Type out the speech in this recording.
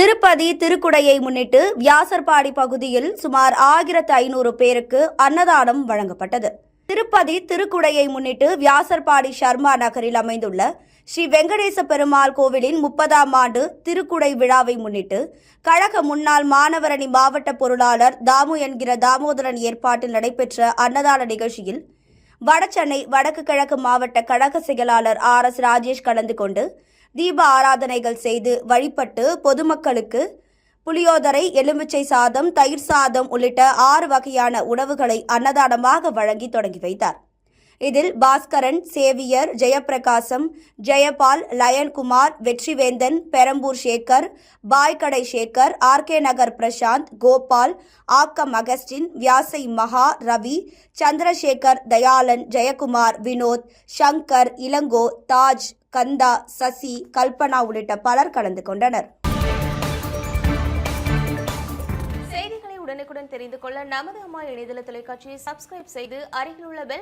திருப்பதி திருக்குடையை முன்னிட்டு வியாசர்பாடி பகுதியில் சுமார் ஆயிரத்து ஐநூறு பேருக்கு அன்னதானம் வழங்கப்பட்டது. திருப்பதி திருக்குடையை முன்னிட்டு வியாசர்பாடி சர்மா நகரில் அமைந்துள்ள ஸ்ரீ வெங்கடேச பெருமாள் கோவிலின் முப்பதாம் ஆண்டு திருக்குடை விழாவை முன்னிட்டு கழக முன்னாள் மாணவரணி மாவட்ட பொருளாளர் தாமு என்கிற தாமோதரன் ஏற்பாட்டில் நடைபெற்ற அன்னதான நிகழ்ச்சியில் வடசென்னை வடக்கு கிழக்கு மாவட்ட கழக செயலாளர் ஆர் எஸ் ராஜேஷ் கலந்து கொண்டு தீப ஆராதனைகள் செய்து வழிபட்டு பொதுமக்களுக்கு புளியோதரை எலுமிச்சை சாதம் தயிர் சாதம் உள்ளிட்ட ஆறு வகையான உணவுகளை அன்னதானமாக வழங்கி தொடங்கி வைத்தார். இதில் பாஸ்கரன் சேவியர் ஜெயப்பிரகாசம் ஜெயபால் லயன்குமார் வெற்றிவேந்தன் பெரம்பூர் சேகர் பாய்கடை சேகர் ஆர்கே நகர் பிரசாந்த் கோபால் ஆக்கம் அகஸ்டின் வியாசை மகா ரவி சந்திரசேகர் தயாளன் ஜெயக்குமார் வினோத் சங்கர் இளங்கோ தாஜ் கந்தா சசி கல்பனா உள்ளிட்ட பலர் கலந்து கொண்டனர். செய்திகளை உடனுக்குடன் தெரிந்து கொள்ள நமது அம்மா இணையதள தொலைக்காட்சியை சப்ஸ்கிரைப் செய்து அருகில் உள்ள பெல்